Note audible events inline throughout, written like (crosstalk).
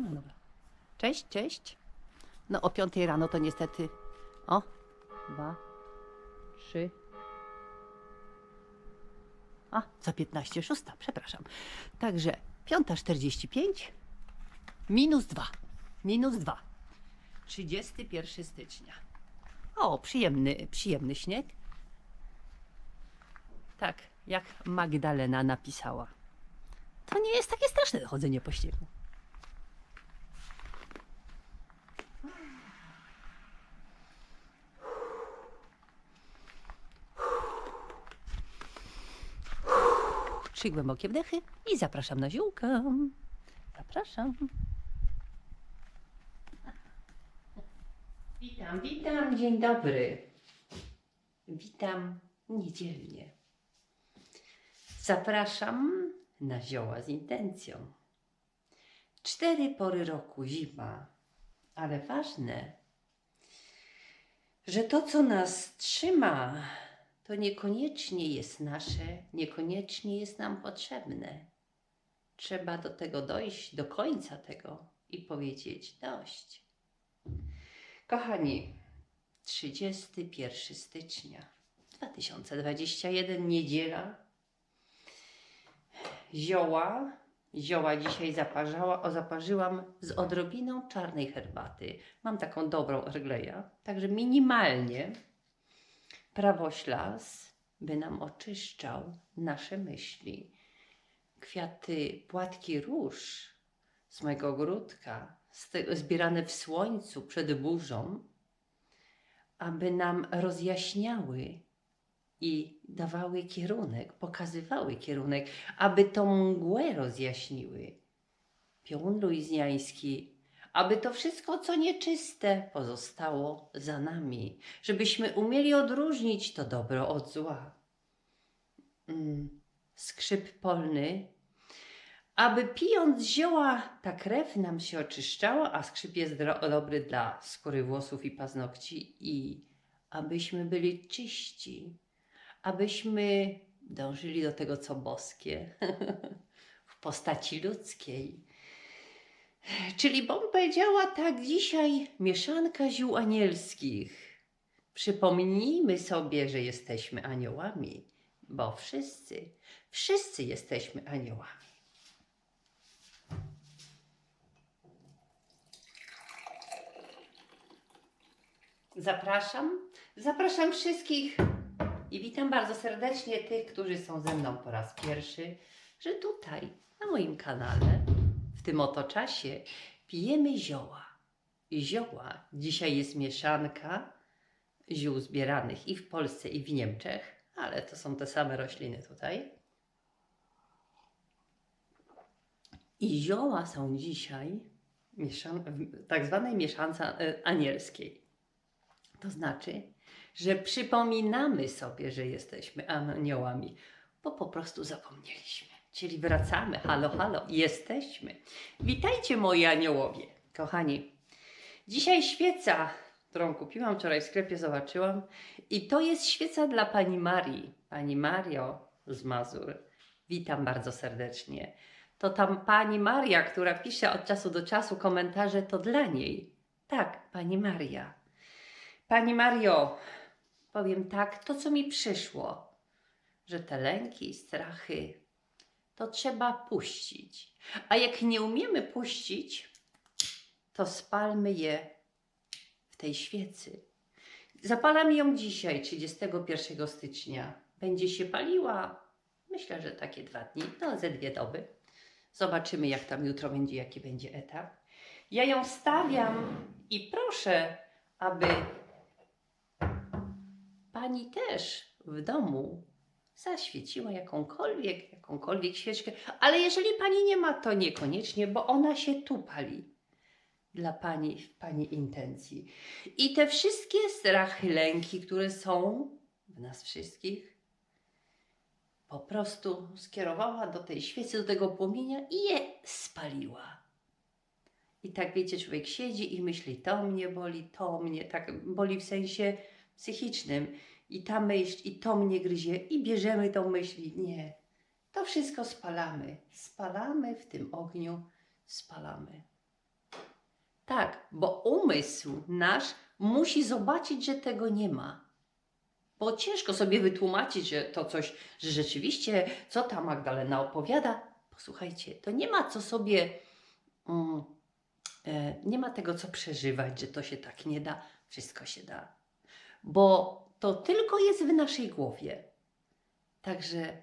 No dobra. Cześć, cześć. No o piątej rano to niestety. O, dwa, trzy. A, za 15, szósta, przepraszam. Także piąta 45 minus 2. Minus 2. 31 stycznia. O, przyjemny, przyjemny śnieg. Tak, jak Magdalena napisała. To nie jest takie straszne chodzenie po śniegu. Trzy głębokie wdechy i zapraszam na ziółka. Zapraszam. Witam, witam, dzień dobry. Witam niedzielnie. Zapraszam na zioła z intencją. Cztery pory roku zima, ale ważne, że to, co nas trzyma, to niekoniecznie jest nasze, niekoniecznie jest nam potrzebne. Trzeba do tego dojść, do końca tego i powiedzieć dość. Kochani, 31 stycznia 2021, niedziela. Zioła, zioła dzisiaj zaparzała, o, zaparzyłam z odrobiną czarnej herbaty. Mam taką dobrą ergleja, także minimalnie prawoślas by nam oczyszczał nasze myśli. Kwiaty, płatki róż z mojego ogródka, zbierane w słońcu przed burzą, aby nam rozjaśniały i dawały kierunek, pokazywały kierunek, aby tą mgłę rozjaśniły. Pion luizjański, aby to wszystko, co nieczyste, pozostało za nami, żebyśmy umieli odróżnić to dobro od zła. Mm, skrzyp polny, aby pijąc zioła, ta krew nam się oczyszczała, a skrzyp jest dobry dla skóry włosów i paznokci, i abyśmy byli czyści, abyśmy dążyli do tego, co boskie, (laughs) w postaci ludzkiej. Czyli Bom powiedziała tak dzisiaj mieszanka ziół anielskich. Przypomnijmy sobie, że jesteśmy aniołami, bo wszyscy, wszyscy jesteśmy aniołami. Zapraszam, zapraszam wszystkich i witam bardzo serdecznie tych, którzy są ze mną po raz pierwszy, że tutaj, na moim kanale, w tym oto czasie, pijemy zioła. Zioła, dzisiaj jest mieszanka ziół zbieranych i w Polsce, i w Niemczech, ale to są te same rośliny tutaj. I zioła są dzisiaj w tak zwanej mieszance e, anielskiej. To znaczy, że przypominamy sobie, że jesteśmy aniołami, bo po prostu zapomnieliśmy. Czyli wracamy, halo, halo, jesteśmy. Witajcie moi aniołowie, kochani. Dzisiaj świeca, którą kupiłam wczoraj w sklepie, zobaczyłam. I to jest świeca dla pani Marii. Pani Mario z Mazur. Witam bardzo serdecznie. To tam pani Maria, która pisze od czasu do czasu komentarze, to dla niej. Tak, pani Maria. Pani Mario, powiem tak, to co mi przyszło, że te lęki, strachy, to trzeba puścić. A jak nie umiemy puścić, to spalmy je w tej świecy. Zapalam ją dzisiaj, 31 stycznia. Będzie się paliła, myślę, że takie dwa dni, no ze dwie doby. Zobaczymy, jak tam jutro będzie, jaki będzie etap. Ja ją stawiam i proszę, aby pani też w domu zaświeciła jakąkolwiek, jakąkolwiek świeczkę, ale jeżeli pani nie ma, to niekoniecznie, bo ona się tu pali dla pani, w pani intencji. I te wszystkie strachy, lęki, które są w nas wszystkich, po prostu skierowała do tej świecy, do tego płomienia i je spaliła. I tak wiecie, człowiek siedzi i myśli, to mnie boli, to mnie, tak boli w sensie psychicznym. I ta myśl, i to mnie gryzie, i bierzemy tą myśl. Nie. To wszystko spalamy. Spalamy w tym ogniu, spalamy. Tak, bo umysł nasz musi zobaczyć, że tego nie ma. Bo ciężko sobie wytłumaczyć, że to coś, że rzeczywiście, co ta Magdalena opowiada. Posłuchajcie, to nie ma co sobie, mm, e, nie ma tego co przeżywać, że to się tak nie da. Wszystko się da. Bo to tylko jest w naszej głowie. Także,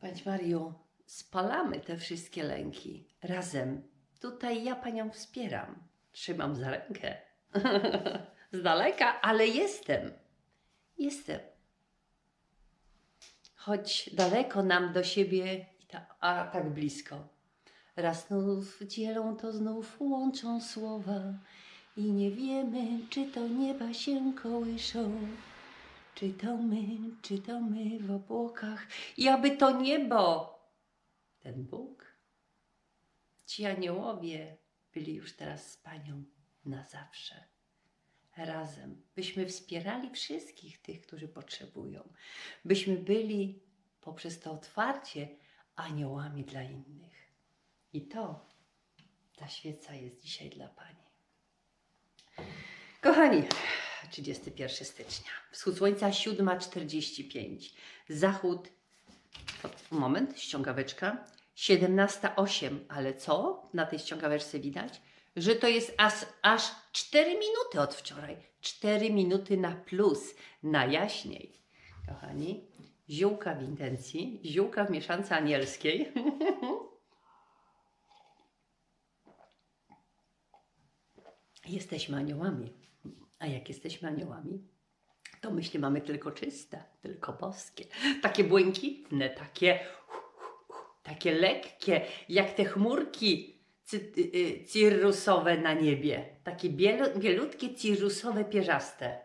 Pani Mario, spalamy te wszystkie lęki razem. Tutaj ja Panią wspieram. Trzymam za rękę. (laughs) Z daleka, ale jestem. Jestem. Choć daleko nam do siebie, a tak blisko. Raz znów dzielą, to znów łączą słowa. I nie wiemy, czy to nieba się kołyszą. Czy to my, czy to my w obłokach. I aby to niebo, ten Bóg, ci aniołowie byli już teraz z Panią na zawsze. Razem, byśmy wspierali wszystkich tych, którzy potrzebują, byśmy byli poprzez to otwarcie aniołami dla innych. I to, ta świeca jest dzisiaj dla Pani. Kochani, 31 stycznia, wschód słońca 7.45, zachód, moment, ściągaweczka, 17.08, ale co na tej ściągaweczce widać? Że to jest aż, aż 4 minuty od wczoraj. 4 minuty na plus, na jaśniej. Kochani, ziółka w intencji, ziółka w mieszance anielskiej. (laughs) Jesteśmy aniołami. A jak jesteśmy aniołami, to myśli mamy tylko czyste, tylko boskie. Takie błękitne, takie, takie lekkie, jak te chmurki y, y, cirrusowe na niebie. Takie bielu, bielutkie, cirrusowe, pierzaste.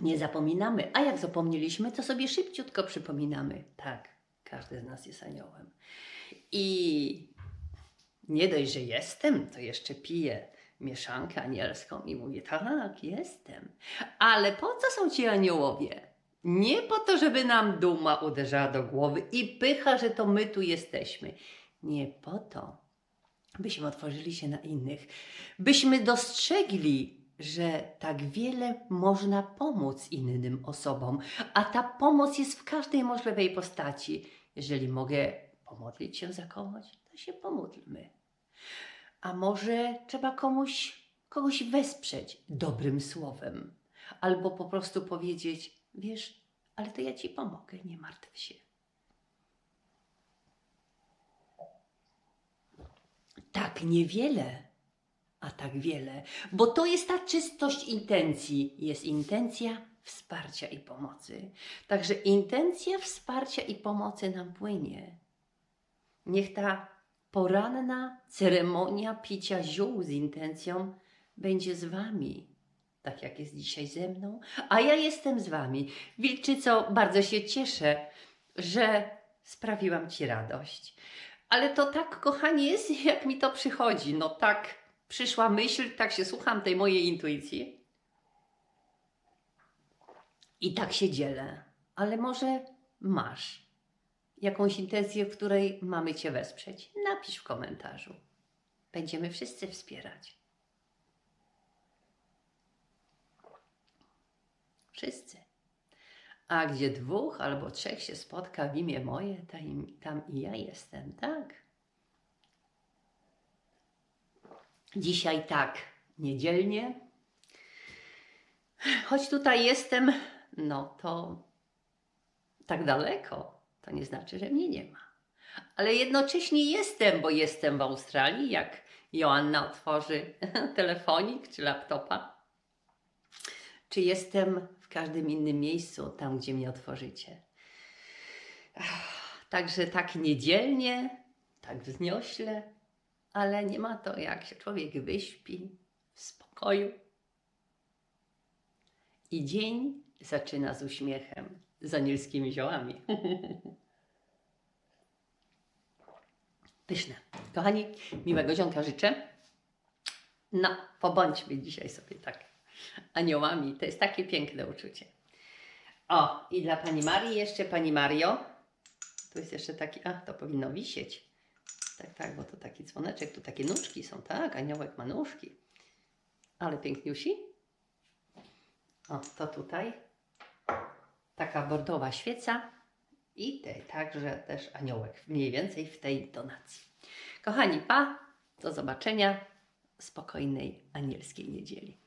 Nie zapominamy, a jak zapomnieliśmy, to sobie szybciutko przypominamy. Tak, każdy z nas jest aniołem. I nie dość, że jestem, to jeszcze piję mieszankę anielską i mówię, tak, jestem. Ale po co są ci aniołowie? Nie po to, żeby nam duma uderzała do głowy i pycha, że to my tu jesteśmy. Nie po to, byśmy otworzyli się na innych, byśmy dostrzegli, że tak wiele można pomóc innym osobom, a ta pomoc jest w każdej możliwej postaci. Jeżeli mogę pomodlić się za kogoś, to się pomódlmy. A może trzeba komuś, kogoś wesprzeć dobrym słowem, albo po prostu powiedzieć: Wiesz, ale to ja ci pomogę, nie martw się. Tak niewiele, a tak wiele, bo to jest ta czystość intencji. Jest intencja wsparcia i pomocy. Także intencja wsparcia i pomocy nam płynie. Niech ta poranna ceremonia picia ziół z intencją będzie z Wami, tak jak jest dzisiaj ze mną, a ja jestem z Wami. Wilczyco, bardzo się cieszę, że sprawiłam Ci radość. Ale to tak, kochanie, jest, (laughs) jak mi to przychodzi. No tak, przyszła myśl, tak się słucham tej mojej intuicji. I tak się dzielę. Ale może masz jakąś intencję, w której mamy Cię wesprzeć? Napisz w komentarzu. Będziemy wszyscy wspierać. Wszyscy. A gdzie dwóch albo trzech się spotka w imię moje, tam, i ja jestem, tak? Dzisiaj tak, niedzielnie. Choć tutaj jestem, no to tak daleko, to nie znaczy, że mnie nie ma. Ale jednocześnie jestem, bo jestem w Australii, jak Joanna otworzy (laughs) telefonik czy laptopa. Czy jestem w każdym innym miejscu, tam gdzie mnie otworzycie. Także tak niedzielnie, tak wzniośle, ale nie ma to jak się człowiek wyśpi w spokoju. I dzień zaczyna z uśmiechem, z anielskimi ziołami. Pyszne. Kochani, miłego dzionka życzę. No, pobądźmy dzisiaj sobie tak aniołami. To jest takie piękne uczucie. O, i dla Pani Marii jeszcze, Pani Mario. Tu jest jeszcze taki, a to powinno wisieć. tak, tak, bo to taki dzwoneczek, tu takie nóżki są, tak? Aniołek ma nóżki. Ale piękniusi. O, to tutaj taka bordowa świeca i te, także też aniołek, mniej więcej w tej donacji. Kochani, pa, do zobaczenia, spokojnej anielskiej niedzieli.